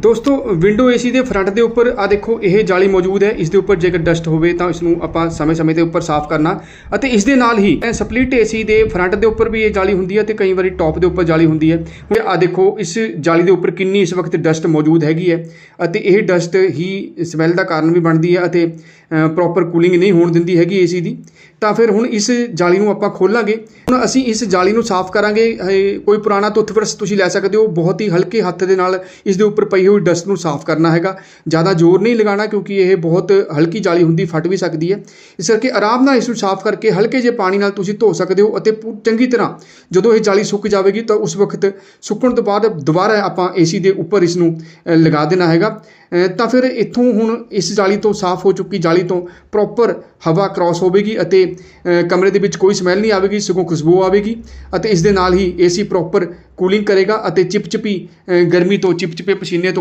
ਦੋਸਤੋ window AC ਦੇ front ਦੇ ਉੱਪਰ ਆ ਦੇਖੋ, ਇਹ ਜਾਲੀ ਮੌਜੂਦ ਹੈ। ਇਸ ਦੇ ਉੱਪਰ ਜੇਕਰ ਡਸਟ ਹੋਵੇ ਤਾਂ ਇਸ ਨੂੰ ਆਪਾਂ ਸਮੇਂ-ਸਮੇਂ ਦੇ ਉੱਪਰ ਸਾਫ਼ ਕਰਨਾ। ਅਤੇ ਇਸ ਦੇ ਨਾਲ ਹੀ ਸਪਲਿਟ ਏਸੀ ਦੇ ਫਰੰਟ ਦੇ ਉੱਪਰ ਵੀ ਇਹ ਜਾਲੀ ਹੁੰਦੀ ਹੈ ਤੇ ਕਈ ਵਾਰੀ ਟੌਪ ਦੇ ਉੱਪਰ ਜਾਲੀ ਹੁੰਦੀ ਹੈ। ਹੁਣ ਆ ਦੇਖੋ, ਇਸ ਜਾਲੀ ਦੇ ਉੱਪਰ ਕਿੰਨੀ ਇਸ ਵਕਤ ਡਸਟ ਮੌਜੂਦ ਹੈਗੀ ਹੈ। ਅਤੇ ਇਹ ਡਸਟ ਹੀ ਸਮੈਲ ਦਾ ਕਾਰਨ ਵੀ ਬਣਦੀ ਹੈ ਅਤੇ ਪ੍ਰੋਪਰ ਕੂਲਿੰਗ ਨਹੀਂ ਹੋਣ ਦਿੰਦੀ ਹੈਗੀ ਏਸੀ ਦੀ। ਤਾਂ ਫਿਰ ਹੁਣ ਇਸ ਜਾਲੀ ਨੂੰ ਆਪਾਂ ਖੋਲਾਂਗੇ। ਹੁਣ ਅਸੀਂ ਇਸ ਜਾਲੀ ਨੂੰ ਸਾਫ਼ ਕਰਾਂਗੇ। ਕੋਈ ਪੁਰਾਣਾ ਟੁੱਥਬ੍ਰਸ਼ ਤੁਸੀਂ ਲੈ ਸਕਦੇ ਹੋ। ਬਹੁਤ ਹੀ ਹਲਕੇ ਹੱਥ ਦੇ ਨਾਲ ਇਸ ਦੇ ਉੱਪਰ ਪਈ ਹੋਈ ਡਸਟ ਨੂੰ ਸਾਫ਼ ਕਰਨਾ ਹੈਗਾ। ਜ਼ਿਆਦਾ ਜ਼ੋਰ ਨਹੀਂ ਲਗਾਉਣਾ ਕਿਉਂਕਿ ਇਹ ਬਹੁਤ ਹਲਕੀ ਜਾਲੀ ਹੁੰਦੀ, ਫਟ ਵੀ ਸਕਦੀ ਹੈ। ਇਸ ਕਰਕੇ ਆਰਾਮ ਨਾਲ ਇਸ ਨੂੰ ਸਾਫ਼ ਕਰਕੇ ਹਲਕੇ ਜਿਹੇ ਪਾਣੀ ਨਾਲ ਤੁਸੀਂ ਧੋ ਸਕਦੇ ਹੋ ਅਤੇ ਪੂ- ਚੰਗੀ ਤਰ੍ਹਾਂ ਜਦੋਂ ਇਹ ਜਾਲੀ ਸੁੱਕ ਜਾਵੇਗੀ ਤਾਂ ਉਸ ਵਕਤ ਸੁੱਕਣ ਤੋਂ ਬਾਅਦ ਦੁਬਾਰਾ ਆਪਾਂ ਏਸੀ ਦੇ ਉੱਪਰ ਇਸ ਨੂੰ ਲਗਾ ਦੇਣਾ ਹੈਗਾ। ਤਾਂ ਫਿਰ ਇੱਥੋਂ ਹੁਣ ਇਸ ਜਾਲੀ ਤੋਂ ਸਾਫ਼ ਹੋ ਚੁੱਕੀ ਜਾਲੀ ਤੋਂ ਪ੍ਰੋਪਰ ਹਵਾ ਕ੍ਰਾਸ ਹੋਵੇਗੀ ਅਤੇ ਕਮਰੇ ਦੇ ਵਿੱਚ ਕੋਈ ਸਮੈਲ ਨਹੀਂ ਆਵੇਗੀ ਸਗੋਂ ਖੁਸ਼ਬੂ ਆਵੇਗੀ ਅਤੇ ਇਸ ਦੇ ਨਾਲ ਹੀ ਏਸੀ ਪ੍ਰੋਪਰ ਕੂਲਿੰਗ ਕਰੇਗਾ ਅਤੇ ਚਿਪਚਿਪੀ ਅ, ਗਰਮੀ ਤੋਂ ਚਿਪਚਿਪੇ ਪਸੀਨੇ ਤੋਂ